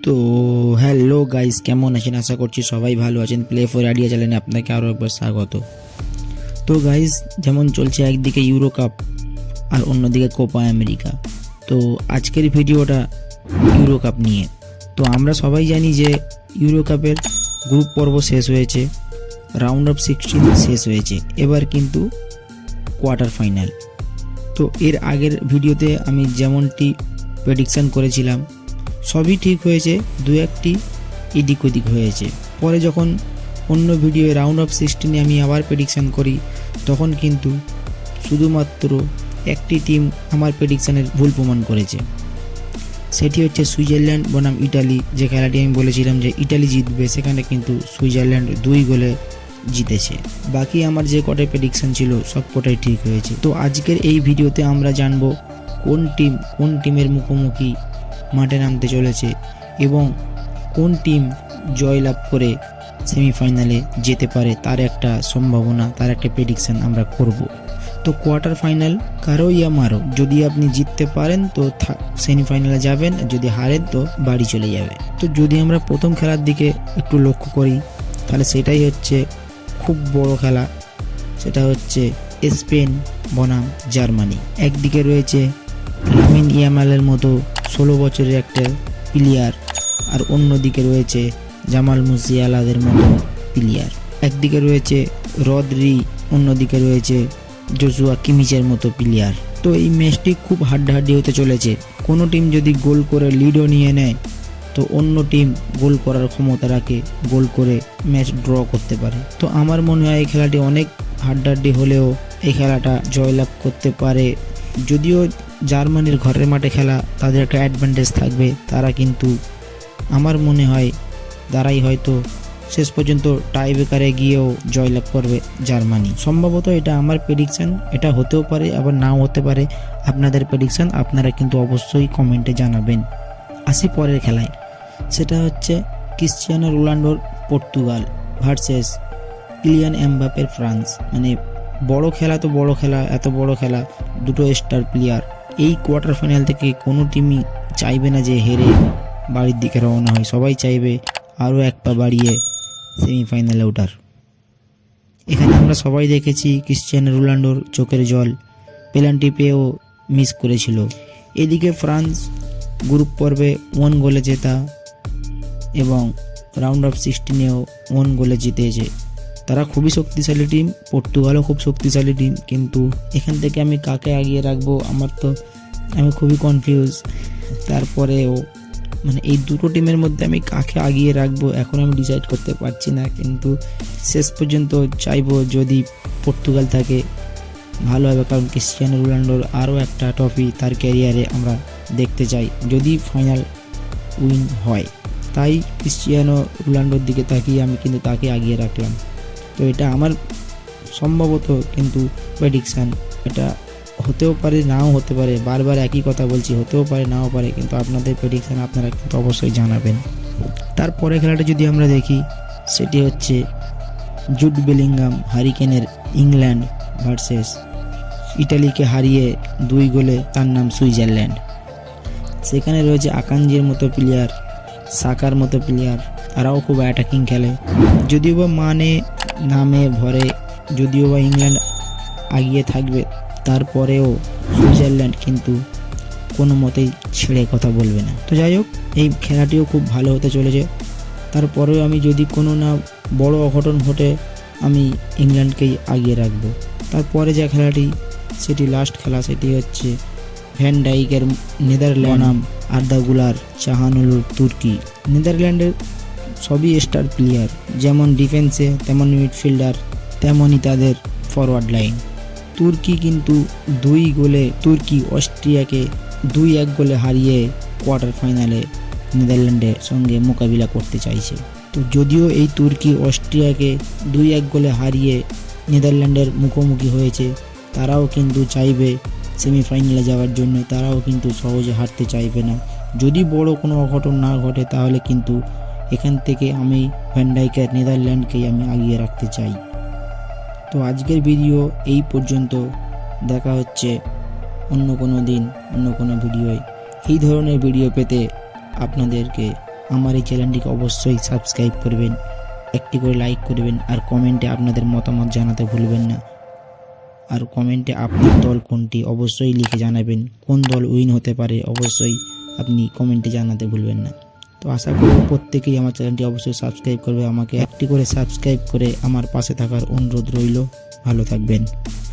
তো hello guys, কেমন আছেন? আশা করছি সবাই ভালো আছেন। প্লে ফর আইডিয়া চ্যানেলে আপনাকে আরও একবার স্বাগত। তো গাইস, যেমন চলছে একদিকে ইউরো কাপ আর অন্যদিকে কোপা আমেরিকা। তো আজকের ভিডিওটা ইউরো কাপ নিয়ে। তো আমরা সবাই জানি যে ইউরো কাপের গ্রুপ পর্ব শেষ হয়েছে রাউন্ড অফ সিক্সটিন শেষ হয়েছে, এবার কিন্তু কোয়ার্টার ফাইনাল তো এর আগের ভিডিওতে আমি যেমনটি প্রেডিকশান করেছিলাম সবই ঠিক হয়েছে, দু একটি এদিক ওদিক হয়েছে। পরে যখন অন্য ভিডিও রাউন্ড অফ সিক্সটিনে আমি আবার প্রেডিকশান করি, তখন কিন্তু শুধুমাত্র একটি টিম আমার প্রেডিকশানের ভুল প্রমাণ করেছে। সেটি হচ্ছে সুইজারল্যান্ড বনাম ইটালি, যে খেলাটি আমি বলেছিলাম যে ইটালি জিতবে, সেখানে কিন্তু সুইজারল্যান্ড দুই গোলে জিতেছে। বাকি আমার যে কটাই প্রেডিকশন ছিল, সব কটাই ঠিক হয়েছে। তো আজকের এই ভিডিওতে আমরা জানব কোন টিম কোন টিমের মুখোমুখি মাঠে নামতে চলেছে এবং কোন টিম জয়লাভ করে সেমিফাইনালে যেতে পারে তার একটা সম্ভাবনা, তার একটা প্রেডিকশন আমরা করব। তো কোয়ার্টার ফাইনাল কারও ইয়া মারো। যদি আপনি জিততে পারেন তো সেমিফাইনালে যাবেন, যদি হারেন তো বাড়ি চলে যাবে। তো যদি আমরা প্রথম খেলার দিকে একটু লক্ষ্য করি, তাহলে সেটাই হচ্ছে খুব বড় খেলা। সেটা হচ্ছে স্পেন বনাম জার্মানি। একদিকে রয়েছে লামিন ইয়ামালের মতো ষোলো বছরের একটা প্লেয়ার আর অন্যদিকে রয়েছে জামাল মুসিয়ালাদের মতো প্লেয়ার। একদিকে রয়েছে রদরি, অন্যদিকে রয়েছে জোজুয়া কিমিচের মতো প্লেয়ার। তো এই ম্যাচটি খুব হাড্ডাহাড্ডি হতে চলেছে। কোনো টিম যদি গোল করে লিডও নিয়ে নেয়, তো অন্য টিম গোল করার ক্ষমতা রাখে, গোল করে ম্যাচ ড্র করতে পারে। তো আমার মনে হয় এই খেলাটি অনেক হাড্ডাহাড্ডি হলেও এই খেলাটা জয়লাভ করতে পারে। যদিও জার্মানির ঘরের মাঠে খেলা, তাদের একটা অ্যাডভান্টেজ থাকবে। তারা কিন্তু, আমার মনে হয়, তারাই হয়তো শেষ পর্যন্ত টাই ব্রেকারে গিয়েও জয়লাভ করবে জার্মানি। সম্ভবত এটা আমার প্রেডিকশান এটা হতেও পারে, আবার নাও হতে পারে। আপনাদের প্রেডিকশান আপনারা কিন্তু অবশ্যই কমেন্টে জানাবেন। আসি পরের খেলায়। সেটা হচ্ছে ক্রিশ্চিয়ানো রোনাল্ডোর পর্তুগাল ভার্সেস ইলিয়ান এমবাপের ফ্রান্স। মানে বড় খেলা তো বড় খেলা, এত বড় খেলা, দুটো স্টার প্লেয়ার এই কোয়ার্টার ফাইনাল থেকে কোনো টিমই চাইবে না যে হেরে বাড়ির দিকে রওনা হয়। সবাই চাইবে আরও এক পা বাড়িয়ে সেমিফাইনালে ওঠার। এখানে আমরা সবাই দেখেছি ক্রিশ্চিয়ানো রোনাল্ডোর চোখের জল পেনাল্টি পেয়েও মিস করেছিল। এদিকে ফ্রান্স গ্রুপ পর্বে ওয়ান গোলে জেতা এবং রাউন্ড অফ সিক্সটিনেও ওয়ান গোলে জিতেছে। তারা খুবই শক্তিশালী টিম পর্তুগালও খুব শক্তিশালী টিম কিন্তু এখান থেকে আমি কাকে আগিয়ে রাখব আমার তো, আমি খুবই কনফিউজ তারপরেও মানে এই দুটো টিমের মধ্যে আমি কাকে আগিয়ে রাখব এখন আমি ডিসাইড করতে পারছি না, কিন্তু শেষ পর্যন্ত চাইব যদি পর্তুগাল থাকে, ভালো হবে, কারণ ক্রিশ্চিয়ানো রোনাল্ডোর আরও একটা ট্রফি তার ক্যারিয়ারে আমরা দেখতে চাই, যদি ফাইনাল উইন হয়। তাই ক্রিশ্চিয়ানো রোনাল্ডোর দিকে তাকিয়ে আমি কিন্তু তাকে আগিয়ে রাখলাম। তো এটা আমার সম্ভবত কিন্তু প্রেডিকশান এটা হতেও পারে, নাও হতে পারে, বারবার একই কথা বলছি, হতেও পারে, নাও পারে, কিন্তু আপনাদের প্রেডিকশান আপনারা কিন্তু অবশ্যই জানাবেন। তারপরে খেলাটা যদি আমরা দেখি, সেটি হচ্ছে জুড বেলিংগাম হারিকেনের ইংল্যান্ড ভার্সেস ইটালিকে হারিয়ে দুই গোলে তার নাম সুইজারল্যান্ড। সেখানে রয়েছে আকাঞ্জির মতো প্লেয়ার সাকার মতো প্লেয়ার তারাও খুব অ্যাটাকিং খেলে। যদিও বা মানে নামে ভরে যদিও বা ইংল্যান্ড আগিয়ে থাকবে তারপরেও সুইজারল্যান্ড কিন্তু কোনো মতেই ছেড়ে কথা বলবে না। তো যাই হোক এই খেলাটিও খুব ভালো হতে চলেছে। তারপরেও আমি যদি কোনো না বড় অঘটন ঘটে আমি ইংল্যান্ডকেই আগিয়ে রাখব। তারপরে যে খেলাটি সেটি লাস্ট খেলা সেটি হচ্ছে ভ্যান ডাইকের নেদারল্যান্ড নাম আর্দাগুলার চাহানুলুর তুর্কি। নেদারল্যান্ডের সবই স্টার প্লেয়ার যেমন ডিফেন্সে তেমন মিডফিল্ডার তেমনই তাদের ফরওয়ার্ড লাইন তুর্কি কিন্তু দুই গোলে, তুর্কি অস্ট্রিয়াকে দুই এক গোলে হারিয়ে কোয়ার্টার ফাইনালে নেদারল্যান্ডের সঙ্গে মোকাবিলা করতে চাইছে। তো যদিও এই তুর্কি অস্ট্রিয়াকে দুই এক গোলে হারিয়ে নেদারল্যান্ডের মুখোমুখি হয়েছে, তারাও কিন্তু চাইবে সেমিফাইনালে যাওয়ার জন্য, তারাও কিন্তু সহজে হারতে চাইবে না। যদি বড় কোনো অঘটন না ঘটে, তাহলে কিন্তু এখান থেকে আমি ভ্যান্ডাইকের নেদারল্যান্ডকেই আমি আগিয়ে রাখতে চাই। তো আজকের ভিডিও এই পর্যন্ত। দেখা হচ্ছে অন্য কোনো দিন, অন্য কোনো ভিডিওয় এই ধরনের ভিডিও পেতে আপনাদেরকে আমার এই চ্যানেলটিকে অবশ্যই সাবস্ক্রাইব করবেন, একটি করে লাইক করবেন, আর কমেন্টে আপনাদের মতামত জানাতে ভুলবেন না। আর কমেন্টে আপনার দল কোনটি, অবশ্যই লিখে জানাবেন। কোন দল উইন হতে পারে, অবশ্যই আপনি কমেন্টে জানাতে ভুলবেন না। তো আশা করব প্রত্যেকেই আমার চ্যানেলটি অবশ্যই সাবস্ক্রাইব করবে। আমাকে একটি করে সাবস্ক্রাইব করে আমার পাশে থাকার অনুরোধ রইল। ভালো থাকবেন।